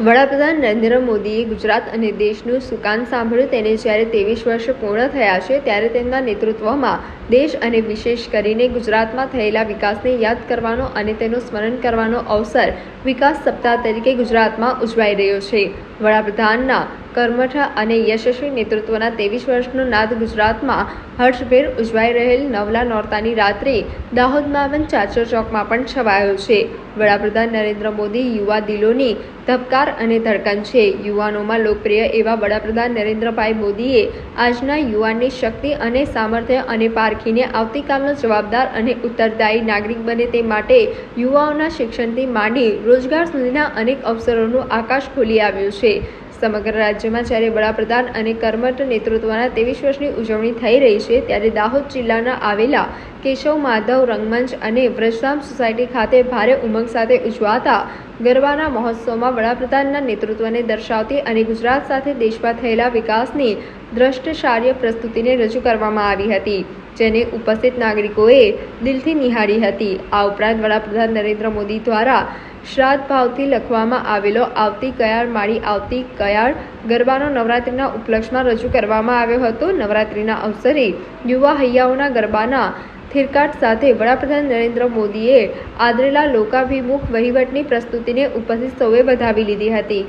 વડાપ્રધાન નરેન્દ્ર મોદીએ ગુજરાત અને દેશનું સુકાન સાંભળ્યું તેને જ્યારે ત્રેવીસ વર્ષ પૂર્ણ થયા છે, ત્યારે તેમના નેતૃત્વમાં દેશ અને વિશેષ કરીને ગુજરાતમાં થયેલા વિકાસને યાદ કરવાનો અને તેનું સ્મરણ કરવાનો અવસર વિકાસ સપ્તાહ તરીકે ગુજરાતમાં ઉજવાઈ રહ્યો છે. વડાપ્રધાનના કર્મઠ અને યશસ્વી નેતૃત્વના ત્રેવીસ વર્ષનો નાદ ગુજરાતમાં હર્ષભેર ઉજવાઈ રહેલ નવલા નોરતાની રાત્રે દાહોદમાં પણ ચાચર ચોકમાં પણ છવાયો છે. વડાપ્રધાન નરેન્દ્ર મોદી યુવા દિલોની ધબકાર અને ધડકન છે. યુવાનોમાં લોકપ્રિય એવા વડાપ્રધાન નરેન્દ્રભાઈ મોદીએ આજના યુવાનની શક્તિ અને સામર્થ્ય અને પારખીને આવતીકાલનો જવાબદાર અને ઉત્તરદાયી નાગરિક બને તે માટે યુવાઓના શિક્ષણથી માંડી રોજગાર સુધીના અનેક અવસરોનું આકાશ ખોલી આવ્યું છે. સમગ્ર રાજ્યમાં જ્યારે વડાપ્રધાન અને કર્મઠ નેતૃત્વના ત્રેવીસ વર્ષની ઉજવણી થઈ રહી છે, ત્યારે દાહોદ જિલ્લાના આવેલા કેશવ, માધવ, રંગમંચ અને વ્રજધામ સોસાયટી ખાતે ભારે ઉમંગ સાથે ઉજવાતા ગરબાના મહોત્સવમાં વડાપ્રધાનના નેતૃત્વને દર્શાવતી અને ગુજરાત સાથે દેશમાં થયેલા વિકાસની દ્રષ્ટશાર્ય પ્રસ્તુતિને રજૂ કરવામાં આવી હતી, જેને ઉપસ્થિત નાગરિકોએ દિલથી નિહાળી હતી. આ ઉપરાંત વડાપ્રધાન નરેન્દ્ર મોદી દ્વારા શ્રાદ્ધ ભાવથી લખવામાં આવેલો આવતી કયાળ માળી આવતી કયાળ ગરબાનો નવરાત્રિના ઉપલક્ષમાં રજૂ કરવામાં આવ્યો હતો. નવરાત્રિના અવસરે યુવા હૈયાઓના ગરબાના થિરકાટ સાથે વડાપ્રધાન નરેન્દ્ર મોદીએ આદરેલા લોકાભિમુખ વહીવટની પ્રસ્તુતિને ઉપસ્થિત સૌએ વધાવી લીધી હતી.